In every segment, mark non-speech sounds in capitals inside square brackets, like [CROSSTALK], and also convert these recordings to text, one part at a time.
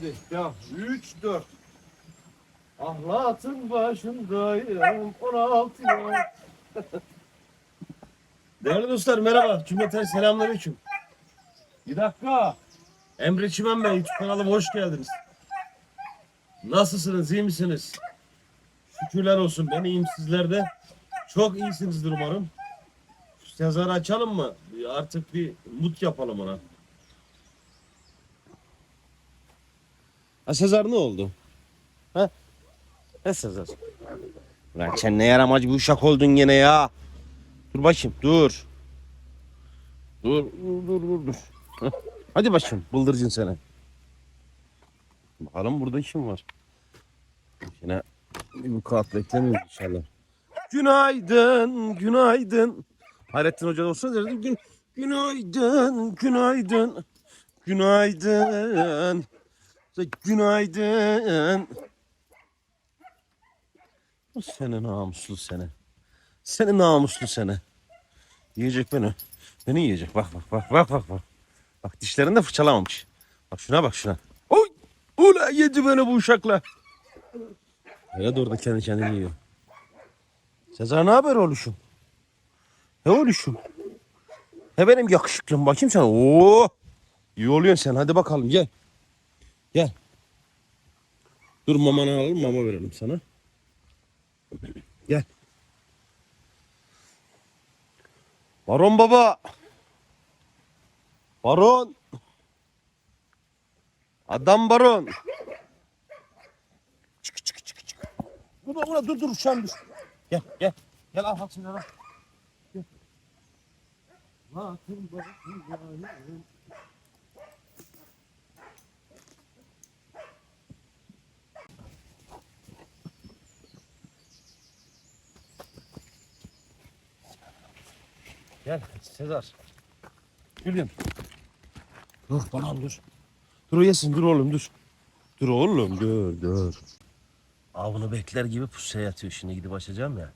Hadi ya 3 4 Ahlatın başındayım 16 ya. Değerli dostlar merhaba. Cümleten selamünaleyküm. Bir dakika. Emre Çimen Bey YouTube kanalıma hoş geldiniz. Nasılsınız? iyi misiniz? Şükürler olsun. Ben iyiyim sizler de. Çok iyisinizdir umarım. Sezar'ı açalım mı? Artık bir mut yapalım ona. Ha Sezar ne oldu? Ha? Ne Sezar? Lan sen ne yaramacı bir uşak oldun gene ya. Dur bakayım dur. Dur dur dur dur. dur. Hadi başım bıldırcın seni. Bakalım burada kim var? Yine bu kağıt beklemiyoruz inşallah. Günaydın, günaydın. Hayrettin Hoca da olsa derdim gün, günaydın, günaydın, günaydın, günaydın. O seni namuslu seni. Seni namuslu seni. Yiyecek beni. Beni yiyecek. Bak bak bak bak bak bak. Bak dişlerini de fırçalamamış. Bak şuna bak şuna. Oy! Ula yedi beni bu uşakla. Ya da orada kendi kendini yiyor. Sezar ne haber oğluşum? Ne oğluşum? He benim yakışıklım bakayım sana. Oo! İyi oluyorsun sen. Hadi bakalım gel. Gel. Dur mamanı alalım mama verelim sana. Gel. Baron baba. Baron. Adam baron. Çık çık çık çık. Dur dur dur dur uşağım dur. Gel gel. Gel al al şimdi al. Gel. Gel Sezar. Gülüm. Dur bana dur. Dur yesin dur oğlum dur. Dur oğlum dur dur. Avını bekler gibi pusuya yatıyor şimdi gidip açacağım ya.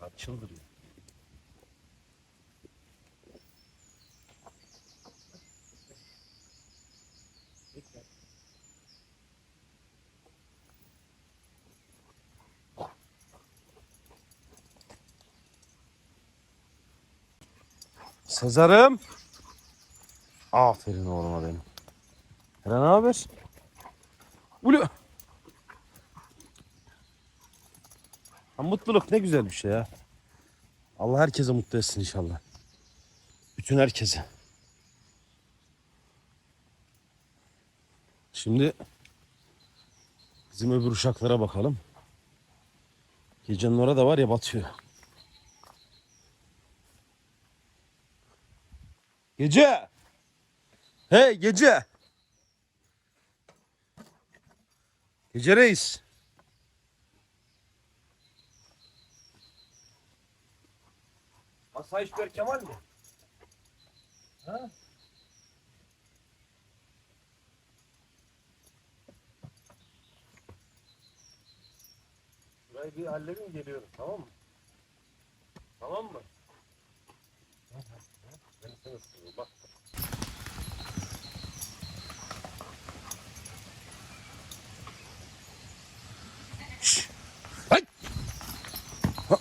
Bak çıldırıyor. Sezar'ım. Aferin oğluma benim. Hele ne haber? Ulu. Ha, mutluluk ne güzel bir şey ya. Allah herkese mutlu etsin inşallah. Bütün herkese. Şimdi bizim öbür uşaklara bakalım. Gecenin orada var ya batıyor. Gece. Hey gece. Gece reis. Asayiş Ber Kemal mi? Ha? Burayı bir halledin geliyorum tamam mı? Tamam mı?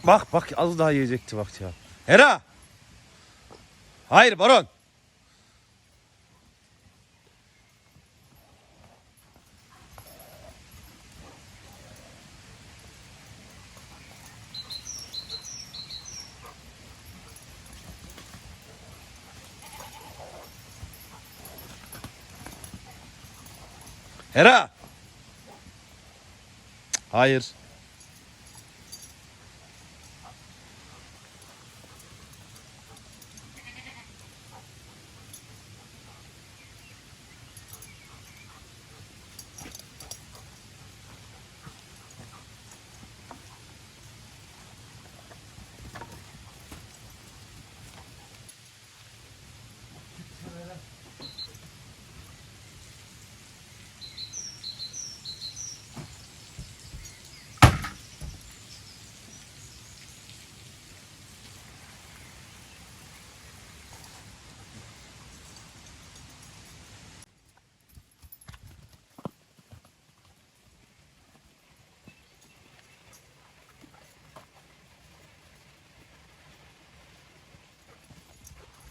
Bak bak az daha yiyecekti bak ya. Hera. Hayır baron. Hera. Hayır.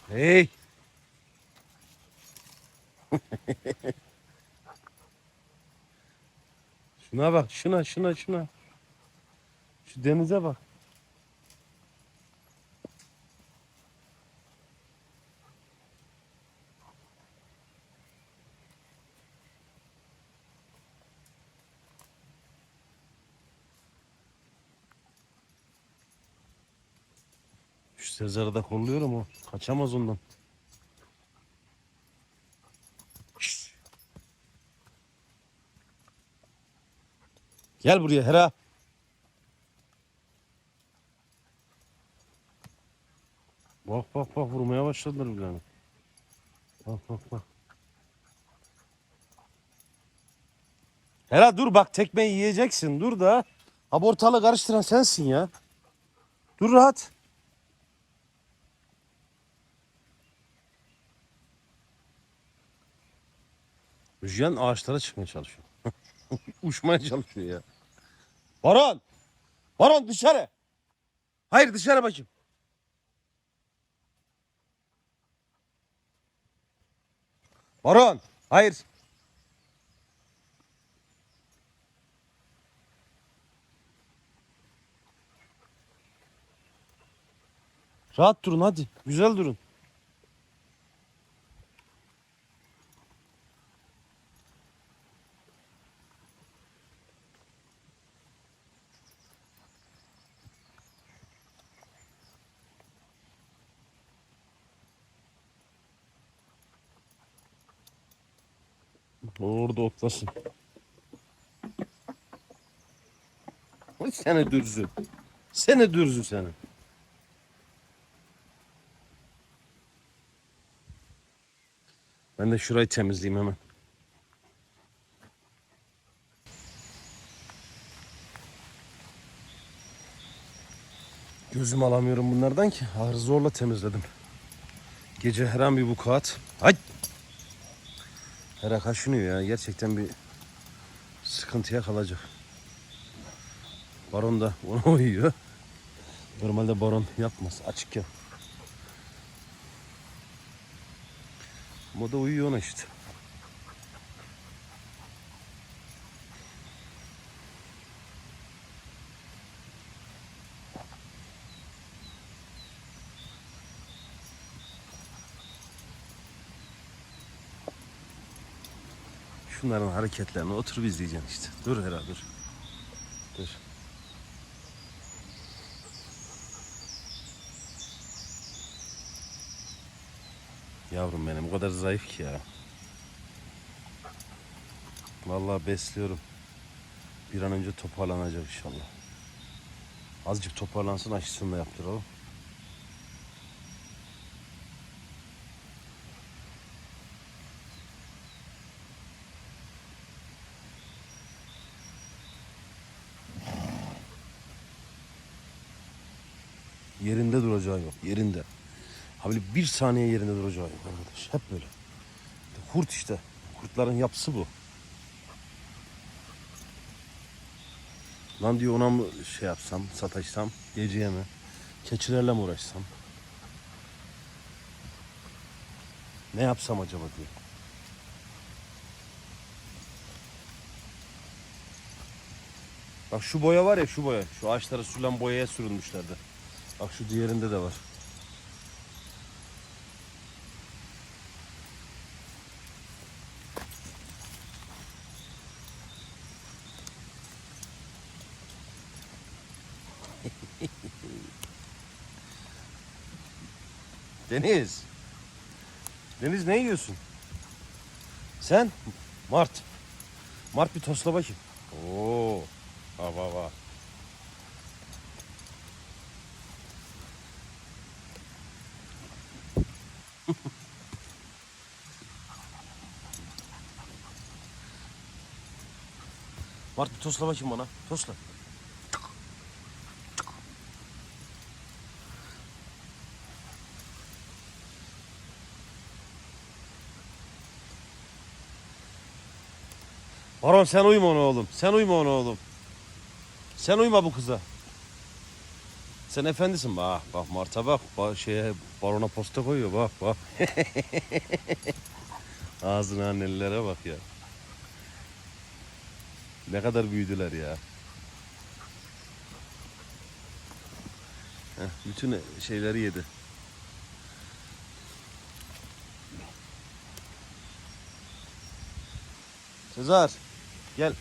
Hey. [LAUGHS] şuna bak, şuna, şuna, şuna. Şu denize bak. Sezar'ı da kolluyorum o. Kaçamaz ondan. Gel buraya Hera. Bak bak bak vurmaya başladılar birbirlerine. Bak bak bak. Hera dur bak tekmeyi yiyeceksin dur da. Ha bu ortalığı karıştıran sensin ya. Dur rahat. Müjgan ağaçlara çıkmaya çalışıyor. [LAUGHS] Uçmaya çalışıyor ya. Baron! Baron dışarı! Hayır dışarı bakayım. Baron! Hayır. Rahat durun hadi. Güzel durun. Orada otlasın. Seni dürzü. Seni dürzü seni. Ben de şurayı temizleyeyim hemen. Gözüm alamıyorum bunlardan ki. Ahır zorla temizledim. Gece her an bir vukuat. Hay! Her an kaşınıyor ya. Gerçekten bir sıkıntıya kalacak. Baron da [LAUGHS] ona uyuyor. Normalde baron yapmaz. Açık ya. Ama da uyuyor ona işte. Şunların hareketlerini oturup izleyeceksin işte. Dur Hera dur. Dur. Yavrum benim o kadar zayıf ki ya. Vallahi besliyorum. Bir an önce toparlanacak inşallah. Azıcık toparlansın aşısını da yaptıralım. Yerinde duracağı yok. Yerinde. Böyle bir saniye yerinde duracağı yok arkadaş. Hep böyle. Kurt işte. Kurtların yapısı bu. Lan diyor ona mı şey yapsam, sataşsam, geceye mi? Keçilerle mi uğraşsam? Ne yapsam acaba diyor. Bak şu boya var ya şu boya. Şu ağaçlara sürülen boyaya sürülmüşlerdi. Bak şu diğerinde de var. [LAUGHS] Deniz. Deniz ne yiyorsun? Sen? Mart. Mart bir tosla bakayım. Oo. Ha va [LAUGHS] Mart bir tosla bakayım bana. Tosla. Baron sen uyma ona oğlum. Sen uyma ona oğlum. Sen uyma bu kıza. Sen efendisin bak bak Mart'a bak, bak şeye balona posta koyuyor bak bak. [LAUGHS] Ağzına annelilere bak ya. Ne kadar büyüdüler ya. Heh, bütün şeyleri yedi. Sezar gel.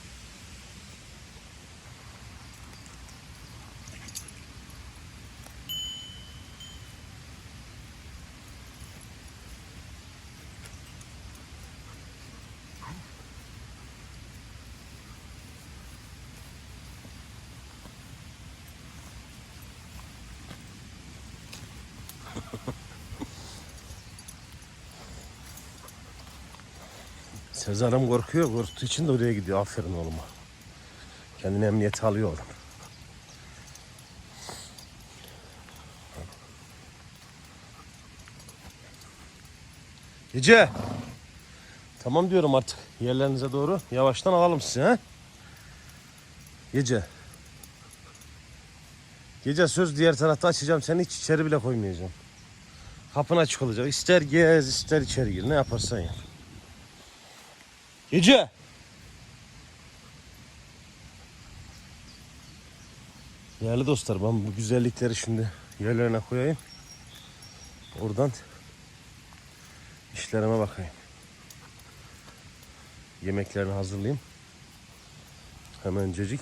Sezar'ım korkuyor. Korktuğu için de oraya gidiyor. Aferin oğluma. Kendini emniyete alıyor oğlum. Gece. Tamam diyorum artık. Yerlerinize doğru yavaştan alalım sizi ha. Gece. Gece söz diğer tarafta açacağım seni hiç içeri bile koymayacağım. Kapın açık olacak. İster gez ister içeri gir ne yaparsan yap. Gece. Değerli dostlar ben bu güzellikleri şimdi yerlerine koyayım. Oradan işlerime bakayım. Yemeklerini hazırlayayım. Hemencecik.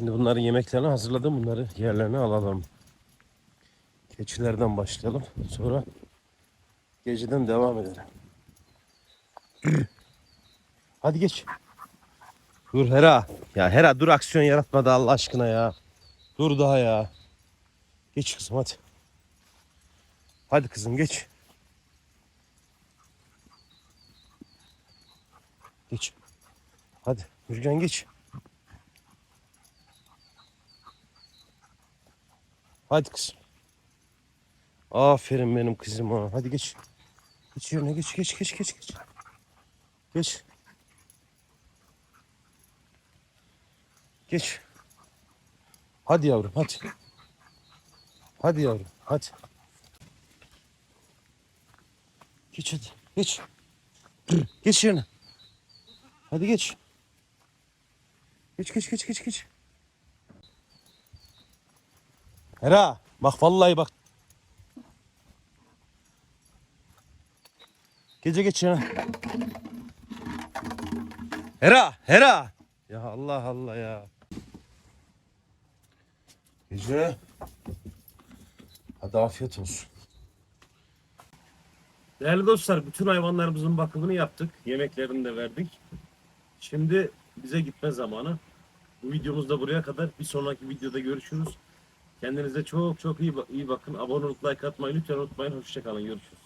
Şimdi bunların yemeklerini hazırladım. Bunları yerlerine alalım. Keçilerden başlayalım. Sonra geceden devam edelim. [CLEARS THROAT] Hadi geç. Dur Hera. Ya Hera dur aksiyon yaratma da Allah aşkına ya. Dur daha ya. Geç kızım hadi. Hadi kızım geç. Geç. Hadi Mürgen geç. Hadi kızım. Aferin benim kızıma. Hadi geç. Geç yerine geç geç geç geç geç. Geç. Geç. Hadi yavrum hadi. Hadi yavrum hadi. Geç hadi. Geç. Geç yerine. Hadi geç. Geç geç geç geç geç. Hera bak vallahi bak. Gece geç ya. Hera, Hera. Ya Allah Allah ya. Gece. Hadi afiyet olsun. Değerli dostlar, bütün hayvanlarımızın bakımını yaptık. Yemeklerini de verdik. Şimdi bize gitme zamanı. Bu videomuz da buraya kadar. Bir sonraki videoda görüşürüz. Kendinize çok çok iyi, iyi bakın. Abone olup like atmayı lütfen unutmayın. Hoşçakalın. Görüşürüz.